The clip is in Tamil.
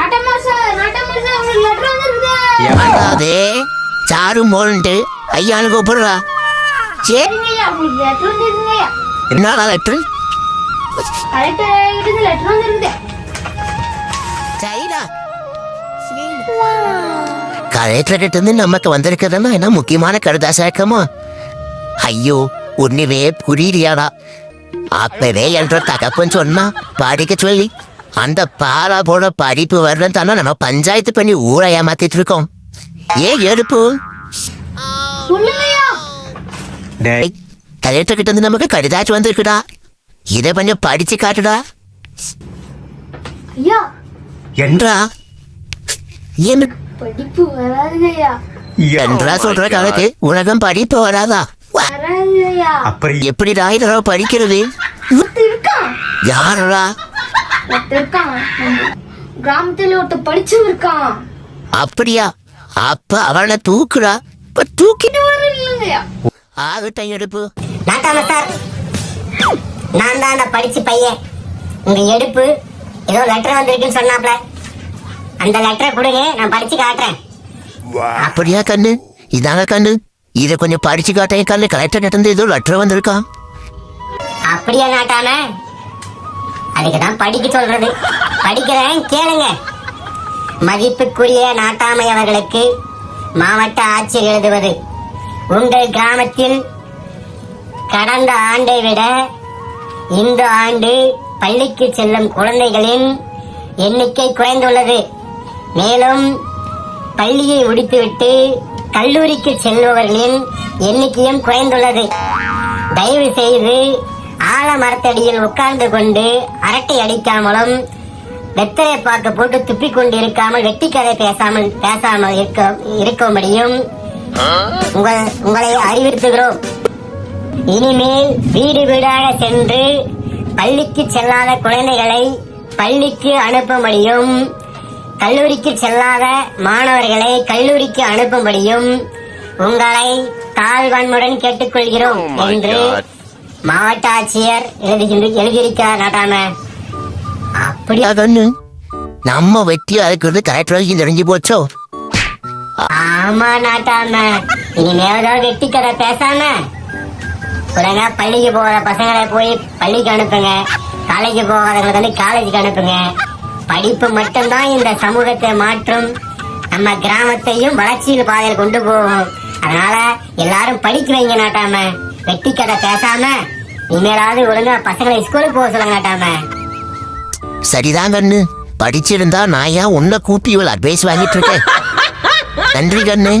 நாட்டம்மா சார் ஐயானு கூப்பிடுறா சரி என்னடா லெட்ரு கலெக்டர்கிட்ட இருந்து நமக்கு வந்திருக்கிறதுனா என்ன முக்கியமான கருதாசாக்கமா ஐயோ ஒண்ணுமே புரியலையாடா அப்பவே என்ற தகப்பன் சொன்னா படிக்க சொல்லி. அந்த பாலா போட படிப்பு வரலன்னு தானே நம்ம பஞ்சாயத்து பண்ணி ஊரை ஏமாத்திட்டு இருக்கோம். ஏன் எடுப்பு கலெக்டர் கிட்ட இருந்து நமக்கு கடிதாச்சு வந்திருக்குடா. இதை கொஞ்சம் படிச்சு காட்டுடா. ஐயா. என்றா? என்ன படிப்பு வராதுங்கய்யா. என்றா சொல்ற காலத்து உலகம் படிப்பு வராதா? அப்புறம் எப்படி ராயிரா படிக்கிறது? யாரா ஒருத்தர் இருக்கான். கிராமத்துல ஒருத்தர் படிச்சும் இருக்கான். அப்படியா? அப்ப அவனை தூக்குடா. இப்ப தூக்கிட்டு இல்லைங்கய்யா ஆகட்டும் எடுப்பு. நாட்டாம சார். நான் தான் அந்த படிச்சு பையன். உங்க எடுப்பு ஏதோ லெட்டர் வந்திருக்குன்னு சொன்னாப்ல. அந்த லெட்டரை கொடுங்க நான் படிச்சு காட்டுறேன். அப்படியா கண்ணு? இதாங்க கண்ணு. இதை கொஞ்சம் படிச்சு காட்டேன் கண்ணு. கலெக்டர் கிட்ட இருந்து ஏதோ லெட்டர் வந்திருக்கான் அப்படியா நாட்டாம அதுக்கு தான் படிக்க சொல்றது. படிக்கிறேன் கேளுங்க. மதிப்புக்குரிய நாட்டாமை அவர்களுக்கு மாவட்ட ஆட்சியர் எழுதுவது. உங்கள் கிராமத்தில் கடந்த ஆண்டை விட இந்த ஆண்டு பள்ளிக்கு செல்லும் குழந்தைகளின் எண்ணிக்கை குறைந்துள்ளது. மேலும் பள்ளியை முடித்துவிட்டு கல்லூரிக்கு செல்பவர்களின் எண்ணிக்கையும் குறைந்துள்ளது. தயவு செய்து ஆலமரத்தடியில் உட்கார்ந்து கொண்டு அரட்டை அடிக்காமலும் வெத்தலை பாக்க போட்டு துப்பிக் கொண்டு இருக்காமல் வெட்டி கதை பேசாமல் பேசாமல் இருக்க இருக்கும்படியும் உங்கள் உங்களை அறிவுறுத்துகிறோம். இனிமேல் வீடு வீடாக சென்று பள்ளிக்கு செல்லாத குழந்தைகளை பள்ளிக்கு அனுப்பும்படியும் கல்லூரிக்கு செல்லாத மாணவர்களை கல்லூரிக்கு அனுப்பும்படியும் உங்களை தாழ்வன்முடன் கேட்டுக்கொள்கிறோம் என்று மாவட்ட ஆட்சியர் எழுதுகின்ற எழுதியிருக்கிறார் நாட்டாம? அப்படி கண்ணு நம்ம வெட்டி அதுக்கு கலெக்டர் வரைக்கும் தெரிஞ்சு போச்சோ? ஆமா நாட்டாம. இனிமேல் வெட்டி கதை பேசாம. ஒழுங்கா பள்ளிக்கு போகிற பசங்களை போய் பள்ளிக்கு அனுப்புங்க. காலேஜ் போகாதவங்களுக்கு வந்து காலேஜுக்கு அனுப்புங்க. படிப்பு மட்டும்தான் இந்த சமூகத்தை மாற்றும். நம்ம கிராமத்தையும் வளர்ச்சியில் பாதையில் கொண்டு போகும். அதனால எல்லாரும் படிக்க வைங்க நாட்டாம. வெட்டி கதை பேசாம இனிமேலாவது ஒழுங்கா பசங்களை ஸ்கூலுக்கு போக சொல்லுங்க நாட்டாம சரிதான் கண்ணு. படிச்சிருந்தா நான் ஏன் உன்னை கூப்பி இவ்வளவு அட்வைஸ் வாங்கிட்டு இருக்கேன்? நன்றி கண்ணு.